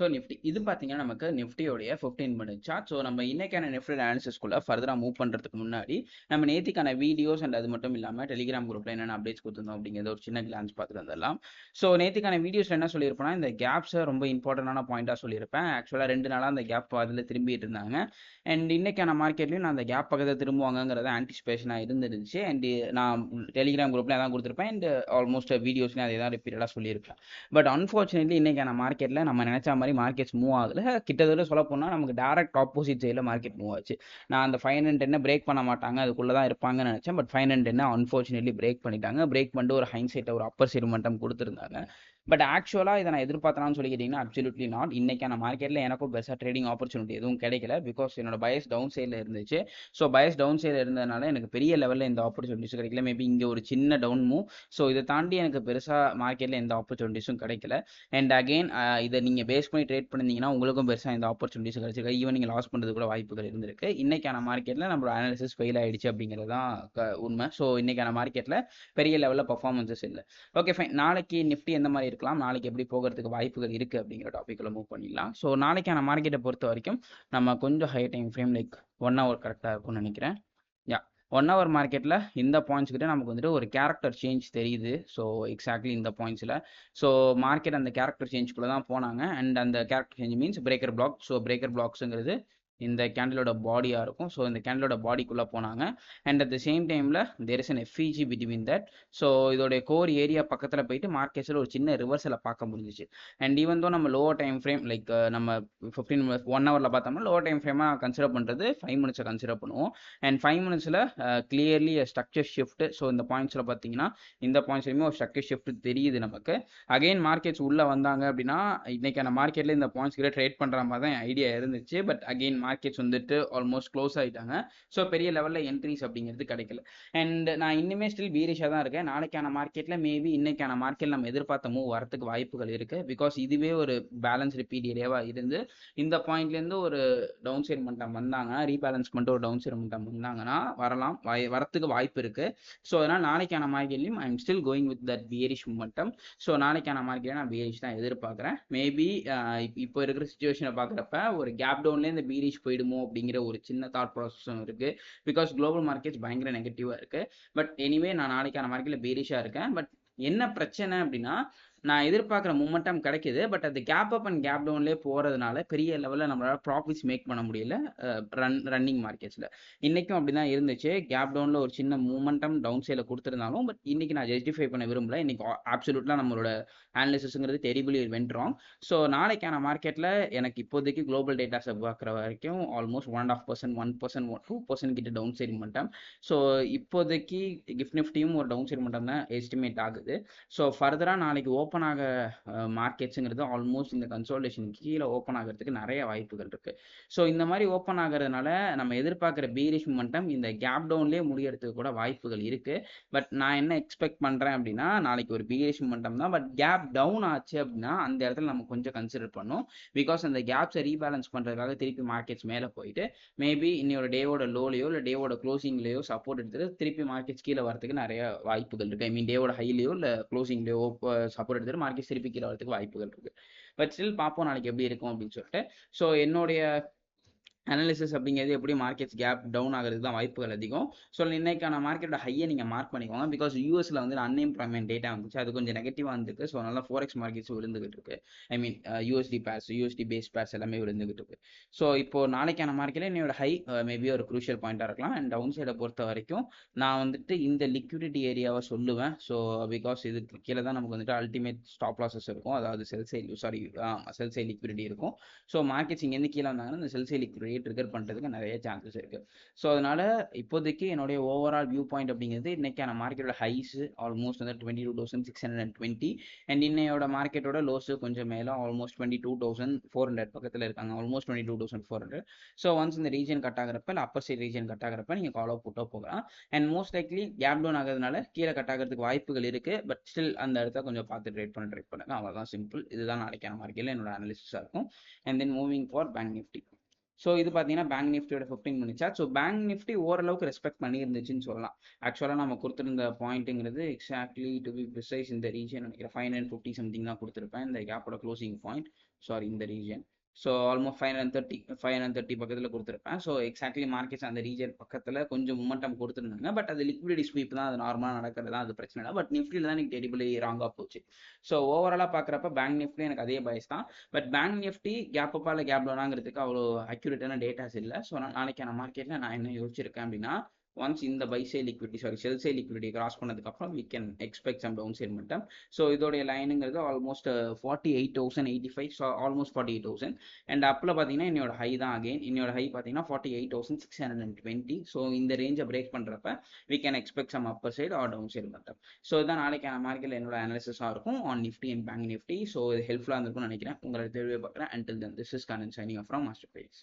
So Nifty இது பார்த்தீங்கன்னா நமக்கு நிஃப்டியோடைய ஃபிஃப்டீன் மினிட் சார்ட் ஸோ நம்ம இன்னைக்கான நிஃப்டி அனாலிசிஸ்குள்ளே ஃபர்தராக மூவ் பண்ணுறதுக்கு முன்னாடி நம்ம நேத்திக்கான வீடியோஸ் அண்ட் அது மட்டும் இல்லாமல் டெலிகிராம் குரூப்பில் என்னென்ன அப்டேட்ஸ் கொடுத்துருந்தோம் அப்படிங்கிறத ஒரு சின்ன கிளான்ஸ் பார்த்துட்டு வந்துடலாம். ஸோ நேத்திக்கான வீடியோஸில் என்ன சொல்லியிருப்பேன்னா இந்த கேப்ஸை ரொம்ப இம்பார்ட்டண்டான பாயிண்டாக சொல்லியிருப்பேன். ஆக்சுவலாக ரெண்டு நாளாக அந்த கேப் அதில் திரும்பிட்டு இருந்தாங்க. அண்ட் இன்னைக்கான மார்க்கெட்லையும் நான் அந்த கேப் பக்கத்தில் திரும்புவாங்கிறத ஆன்டிசிபேஷனாக இருந்துருந்துச்சு அண்ட் நான் டெலிகிராம் குரூப்பில் அதான் கொடுத்துருப்பேன். அண்ட் ஆல்மோஸ்ட் வீடியோஸ்லையும் அதே தான் ரிப்பீட்டடாக சொல்லியிருப்பேன் பட் அன்ஃபார்ச்சுனேட்லி இன்னைக்கான மார்க்கெட்டில் நம்ம நினச்ச மாதிரி மார்க்கெட்ஸ் மூவ் ஆகல. கிட்டத்தட்ட சொல்ல போனால் நமக்கு டேரக்ட் ஆப்போசிட் சைடில் மார்க்கெட் மூவ் ஆச்சு. நான் அந்த ஃபைவ் ஹண்ட்ரட் டென்னை பிரேக் பண்ண மாட்டாங்க. அதுக்குள்ளே தான் இருப்பாங்கன்னு நினச்சேன். பட் ஃபைவ் ஹண்ட்ரட் டென்னை அன்ஃபார்ச்சுனேட்லி பிரேக் பண்ணிட்டாங்க. பிரேக் பண்ணிட்டு ஒரு ஹைன் சைட்டை ஒரு அப்பர் சைடு கொடுத்துருந்தாங்க. பட் ஆக்சுவலாக இதை நான் எதிர்பார்த்தனான்னு சொல்லி கேட்டிங்கன்னா அப்சல்யூட்லி நாட் இன்னைக்கான மார்க்கெட்டில் எனக்கும் பெருசாக ட்ரேடிங் ஆப்பர்ச்சுனிட்டி எதுவும் கிடைக்கல. பிகாஸ் என்னோட பயஸ் டவுன் சைடில் இருந்துச்சு. ஸோ பயஸ் டவுன் சைடில் இருந்ததுனால எனக்கு பெரிய லெவலில் இந்த ஆப்பர்ச்சுனிட்டிஸும் கிடைக்கல. மேபி இங்கே ஒரு சின்ன டவுன் மூவ் ஸோ இதை தாண்டி எனக்கு பெருசாக மார்க்கெட்டில் எந்த ஆப்பர்ச்சுனிட்டிஸும் கிடைக்கல. அண்ட் அகெயின் இதை நீங்கள் பேஸ் பண்ணி ட்ரேட் பண்ணிங்கன்னா உங்களுக்கும் பெருசாக இந்த ஆப்பர்ச்சுனிட்டிஸ் கிடைச்சிருக்கு? ஈவன் நீங்கள் லாஸ் பண்ணுறது கூட வாய்ப்புகள் இருந்திருக்கு. இன்னைக்கான மார்க்கெட்டில் நம்மளோட அனாலிசிஸ் ஃபெயில் ஆயிடுச்சு அப்படிங்கிறது தான் க- உண்மை. ஸோ இன்னைக்கான மார்க்கெட்டில் பெரிய லெவலில் பர்ஃபார்மன்ஸஸ் இல்லை. ஓகே ஃபைன் நாளைக்கு நிஃப்டி எந்த மாதிரி இருக்கலாம் நாளைக்கு எப்படி போகிறதுக்கு வாய்ப்புகள் இருக்குது அப்படிங்கிற டாப்பிக்கில் மூவ் பண்ணிடலாம். ஸோ நாளைக்கான மார்க்கெட்டை பொறுத்த வரைக்கும் நம்ம கொஞ்சம் high time frame like one hour கரெக்டாக இருக்கும்னு நினைக்கிறேன். யா ஒன் ஹவர் மார்க்கெட்டில் இந்த பாயிண்ட்ஸ் கிட்ட நமக்கு வந்துட்டு ஒரு கேரக்டர் சேஞ்ச் தெரியுது. ஸோ எக்ஸாக்ட்லி இந்த பாயிண்ட்ஸில் ஸோ மார்க்கெட் அந்த கேரக்டர் சேஞ்சுக்குள்ளே தான் போனாங்க. அண்ட் அந்த character change means breaker block so breaker பிளாக்ஸுங்கிறது இந்த கேண்டிலோட பாடியாக இருக்கும். ஸோ இந்த கேண்டிலோட பாடிக்குள்ளே போனாங்க. அண்ட் அட் த சேம் டைமில் there is an FVG between that so இதோடைய கோர் ஏரியா பக்கத்தில் போயிட்டு மார்க்கெட்ஸில் ஒரு சின்ன ரிவர்ஸில் பார்க்க முடிஞ்சிச்சு. அண்ட் ஈவன் தோ நம்ம லோவர் டைம் ஃப்ரேம் லைக் நம்ம ஃபிஃப்டீன் ஒன் ஹவரில் பார்த்தோம்னா லோவர் டைம் ஃப்ரேமாக கன்சிடர் பண்ணுறது ஃபைவ் மினிட்ஸை கன்சிடர் பண்ணுவோம். அண்ட் ஃபைவ் மினிட்ஸில் கிளியர்லி ஸ்ட்ரக்சர் ஷிஃப்ட் ஸோ இந்த பாயிண்ட்ஸில் பார்த்தீங்கன்னா இந்த பாயிண்ட்ஸ்லையுமே ஒரு ஸ்ட்ரக்சர் ஷிஃப்ட் தெரியுது நமக்கு. அகைன் மார்க்கெட்ஸ் உள்ளே வந்தாங்க அப்படின்னா இன்னைக்கான மார்க்கெட்டில் இந்த பாயிண்ட்ஸ் கிட்ட ட்ரேட் பண்ணுற மாதிரி தான் ஐடியா இருந்துச்சு. பட் அகைன் மார்க்கெட்ஸ் வந்துட்டு ஆல்மோஸ்ட் க்ளோஸ் ஆகிட்டாங்க ஸோ பெரிய லெவலில் என்ட்ரிஸ் அப்படிங்கிறது கிடைக்கல. அண்ட் நான் இன்னுமே ஸ்டில் பீரிஷாக தான் இருக்கேன். நாளைக்கான மார்க்கெட்டில் மேபி இன்னைக்கான மார்க்கெட் நம்ம எதிர்பார்த்த மூவ் வரத்துக்கு வாய்ப்புகள் இருக்குது பிகாஸ் இதுவே ஒரு பேலன்ஸ்டு பீரியடேவாக இருந்து இந்த பாயிண்ட்லேருந்து ஒரு டவுன் சைட் மட்டம் வந்தாங்கன்னா ரீபேலன்ஸ் பண்ணிட்டு ஒரு டவுன் சைட் மட்டம் வந்தாங்கன்னா வரலாம். வாய் வரத்துக்கு வாய்ப்பு இருக்குது ஸோ அதனால் நாளைக்கான மார்க்கெட்லையும் I am still going with that bearish மட்டம் ஸோ நாளைக்கான மார்க்கெட்டை நான் பியரிஷ் தான் எதிர்பார்க்குறேன். மேபி இப்போ இருக்கிற சுச்சுவேஷனை பார்க்குறப்ப ஒரு கேப் டவுன்லேயே இந்த போயிடுமோ அப்படிங்கிற ஒரு சின்ன தாட் ப்ராசஸும் இருக்குது பிகாஸ் குளோபல் மார்க்கெட்ஸ் பயங்கர நெகட்டிவாக இருக்குது பட் எனிவே நான் நாளைக்கான மார்க்கெட்டில் பீரிஷாக இருக்கேன். பட் என்ன பிரச்சனை அப்படின்னா நான் எதிர்பார்க்குற மூமெண்டம் கிடைக்குது. பட் அது கேப் அப் அண்ட் கேப் டவுன்லேயே போகிறதுனால பெரிய லெவலில் நம்மளால் ப்ராஃபிட்ஸ் மேக் பண்ண முடியல. ரன் ரன்னிங் மார்க்கெட்ஸில் இன்றைக்கும் அப்படி தான் இருந்துச்சு. கேப் டவுனில் ஒரு சின்ன மூமெண்டம் டவுன் சைடில் கொடுத்துருந்தாலும் பட் இன்றைக்கி நான் ஜஸ்டிஃபை பண்ண விரும்பல. இன்றைக்கி ஆப்சல்யூட்லாம் நம்மளோட அனாலிசிஸுங்கிறது டெரிபிளி வென்ட்ரோம் ஸோ நாளைக்கான மார்க்கெட்டில் எனக்கு இப்போதைக்கு குளோபல் டேட்டாஸை பார்க்குற வரைக்கும் almost one and half percent one percent two percent கிட்ட டவுன் சைடு மட்டும் ஸோ இப்போதைக்கு கிஃப்ட் நிஃப்டியும் ஒரு டவுன் சைடு மட்டும் தான் எஸ்டிமேட் ஆகுது. ஸோ ஃபர்தராக நாளைக்கு ஓப்பன் ஓப்பன் ஆக மார்க்கெட்ஸுங்கிறது ஆல்மோஸ்ட் இந்த கன்சோல்டேஷன் கீழே ஓப்பன் ஆகிறதுக்கு நிறைய வாய்ப்புகள் இருக்கு. ஸோ இந்த மாதிரி ஓப்பன் ஆகிறதுனால நம்ம எதிர்பார்க்குற பீரிஷ் மண்டம் இந்த கேப் டவுன்லேயே முடியறதுக்கு கூட வாய்ப்புகள் இருக்குது பட் நான் என்ன எக்ஸ்பெக்ட் பண்ணுறேன் அப்படின்னா நாளைக்கு ஒரு பீரிஷ் மண்டம் தான். பட் கேப் டவுன் ஆச்சு அப்படின்னா அந்த இடத்துல நம்ம கொஞ்சம் கன்சிடர் பண்ணோம். பிகாஸ் அந்த கேப்ஸை ரீபேலன்ஸ் பண்ணுறதுக்காக திருப்பி மார்க்கெட்ஸ் மேலே போயிட்டு மேபி இன்னொரு டேவோட லோலையோ இல்லை டேவோட க்ளோசிங்லேயோ சப்போர்ட் எடுத்துட்டு திருப்பி மார்க்கெட்ஸ் கீழே வரதுக்கு நிறைய வாய்ப்புகள் இருக்குது ஐ மீன் டேவோட ஹைலேயோ இல்லை க்ளோசிங்லேயோ சப்போர்ட் எடுத்துட்டு மார்க்கெட் திருப்பி கீழே வரதுக்கு வாய்ப்புகள் இருக்கு. பட் ஸ்டில் பார்ப்போம் நாளைக்கு எப்படி இருக்கும் அப்படின்னு சொல்லிட்டு. ஸோ என்னுடைய அனாலிசிஸ் அப்படிங்கிறது எப்படி மார்க்கெட்ஸ் கேப் டவுன் ஆகிறதுக்கு தான் வாய்ப்புகள் அதிகம். ஸோ இன்னைக்கான மார்க்கெட்டோட ஹையை நீங்கள் மார்க் பண்ணிக்கோங்க. பிகாஸ் யூஎஸ்ல வந்து அன்எம்ப்ளாய்மெண்ட் டேட்டா வந்துச்சு. அது கொஞ்சம் நெகட்டிவாக வந்துருக்கு. ஸோ நல்லா ஃபோரெக்ஸ் மார்க்கெட்ஸ் விழுந்துகிட்டு இருக்கு. I mean USD pairs USD base pairs எல்லாமே விழுந்துகிட்டு இருக்கு. ஸோ இப்போ நாளைக்கான மார்க்கெட்டில் என்னோட ஹை மேபி uh, ஒரு குரூஷியல் பாயிண்டாக இருக்கலாம். அண்ட் டவுன் சைடை பொறுத்த வரைக்கும் நான் வந்துட்டு இந்த லிக்விடிட்டி ஏரியாவை சொல்லுவேன். ஸோ பிகாஸ் இதுக்கு கீழே தான் நமக்கு வந்துட்டு அல்டிமேட் ஸ்டாப் லாசஸ் இருக்கும். அதாவது sell side sorry sell side liquidity இருக்கும். ஸோ மார்க்கெட்ஸ் இங்கேருந்து கீழே வந்தாங்கன்னா இந்த செல் சைல் லிக்விடிட்டி ட்ரிகர் பண்ணுறதுக்கு நிறைய சான்சஸ் இருக்குது ஸோ அதனால் இப்போதைக்கு என்னுடைய ஓவரால் வியூ பாயிண்ட் அப்படிங்கிறது இன்னைக்கான மார்க்கெட்டோட ஹைஸ் ஆல்மோஸ்ட் வந்து twenty two thousand six hundred and twenty and இன்னையோட மார்க்கெட்டோட லோஸு கொஞ்சம் மேலே almost twenty two thousand four hundred பக்கத்தில் இருக்காங்க. Almost twenty two thousand four hundred so once இந்த ரீஜன் கட் ஆகிறப்ப இல்லை அப்பர் சைட் ரீஜன் கட் ஆகிறப்ப நீங்கள் காலோ புட்டோ போகலாம். And most likely gap down ஆகிறதுனால கீழே கட் ஆகிறதுக்கு வாய்ப்புகள் இருக்குது பட் ஸ்டில் அந்த இடத்த கொஞ்சம் பார்த்து ட்ரேட் பண்ண ட்ரை பண்ணுங்க. அவ்வளோதான் சிம்பிள் இதுதான் நாளைக்கான மார்க்கெட்டில் என்னோட அனாலிசிஸாக இருக்கும். And then moving for bank Nifty so இது பார்த்தீங்கன்னா பேங்க் நிஃப்டியோட fifteen minute chart so bank Nifty ஓரளவுக்கு ரெஸ்பெக்ட் பண்ணியிருந்துச்சுன்னு சொல்லலாம். ஆக்சுவலாக நம்ம கொடுத்துருந்த பாயிண்ட்டுங்கிறது எக்ஸாக்ட்லி டு பி ப்ரிசைஸ் இந்த ரீஜன் நினைக்கிறேன் ஃபைவ் ஹண்ட்ரட் ஃபிஃப்டி சம்திங் தான் கொடுத்துருப்பேன். இந்த கேப்போட க்ளோசிங் பாயிண்ட் சாரி இந்த region so almost five hundred thirty five hundred thirty பக்கத்தில் கொடுத்துருப்பேன். ஸோ எக்ஸாக்ட்லி மார்க்கெட்ஸ் அந்த ரீஜன் பக்கத்தில் கொஞ்சம் மூமெண்டம் கொடுத்துருந்தாங்க. பட் அது லிக்விடிட்டி ஸ்வீப் தான் அது நார்மலாக நடக்கிறது தான் அது பிரச்சனை இல்லை. பட் நிஃப்டியில் தான் எனக்கு டெடிபிளி ராங்காக போச்சு. ஸோ ஓவராலாக பார்க்குறப்ப பேங்க் நிஃப்டி எனக்கு அதே பயஸ் தான். பட் பேங்க் நிஃப்டி கேப் அப்பா இல்லை கேப் டவுனாங்கிறதுக்கு அவ்வளோ அக்யூரேட்டான டேட்டாஸ் இல்லை. ஸோ நான் நாளைக்கான மார்க்கெட்டில் நான் என்ன யோசிச்சிருக்கேன் அப்படின்னா ஒன்ஸ் இந்த buy side liquidity sorry sell side cross பண்ணதுக்கப்புறம் we can expect some down side மட்டும் ஸோ இதோடைய லைனுங்கிறது almost forty eight thousand eighty five so almost forty eight thousand and அப்பில் பார்த்தீங்கன்னா என்னோட ஹை தான் அகைன் என்னோட ஹை பார்த்தீங்கன்னா forty eight thousand six hundred and twenty so இந்த ரேஞ்சை பிரேக் பண்ணுறப்ப we can expect some upper side or down side மட்டும். ஸோ இதான் நாளைக்கான மார்க்கெட்டில் என்னோட அனாலிசிஸாக இருக்கும். On Nifty and bank Nifty so இது ஹெல்ப்ஃபுல்லாக இருந்திருக்கும்னு நினைக்கிறேன். உங்களை தெளிவாக பார்க்குறேன். Until then this is Kanan signing from master base